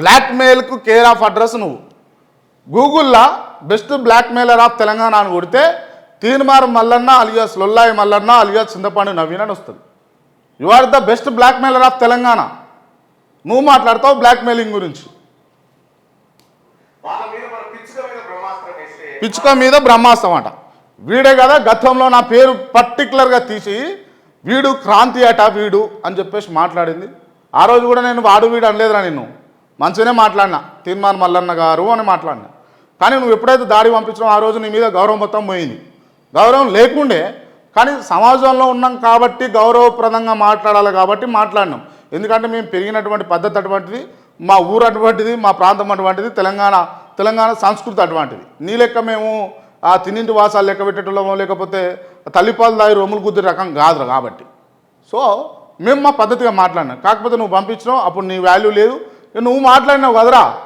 బ్లాక్మెయిల్కు care of address నువ్వు. గూగుల్లో best blackmailer of Telangana అని కొడితే తీన్మార్ మల్లన్న అలియాస్ లొల్లాయి మల్లన్న అలియాస్ చింతపాండు నవీన్ అని వస్తుంది. You are the best blackmailer of Telangana. నువ్వు మాట్లాడతావు బ్లాక్మెయిలింగ్ గురించి. పిచ్చుక మీద బ్రహ్మాస్త్రం అంట. వీడే కదా గతంలో నా పేరు పర్టికులర్గా తీసి వీడు క్రాంతి అట వీడు అని చెప్పేసి మాట్లాడింది. ఆ రోజు కూడా నేను వాడు వీడు అనలేదురా నిన్ను. మంచిగానే మాట్లాడినా. తీర్మాన్ మల్లన్న గారు అని మాట్లాడినా. కానీ నువ్వు ఎప్పుడైతే దాడి పంపించినావు ఆ రోజు నీ మీద గౌరవం మొత్తం పోయింది. గౌరవం లేకుండే కానీ సమాజంలో ఉన్నాం కాబట్టి గౌరవప్రదంగా మాట్లాడాలి కాబట్టి మాట్లాడినాం. ఎందుకంటే మేము పెరిగినటువంటి పద్ధతి అటువంటిది మా ఊరు అటువంటిది మా ప్రాంతం అటువంటిది తెలంగాణ తెలంగాణ సంస్కృతి అటువంటిది. నీ లెక్క మేము ఆ తిన్నింటి వాసాలు లెక్క పెట్టేటోళ్ళమో లేకపోతే తల్లిపాలు దాయి రొమ్ములు గుద్ది రకం కాదు కాబట్టి. సో మేము మా పద్ధతిగా మాట్లాడినాం. కాకపోతే నువ్వు పంపించినావు అప్పుడు నీ వాల్యూ లేదు. నువ్వు మాట్లాడినావు కదరా.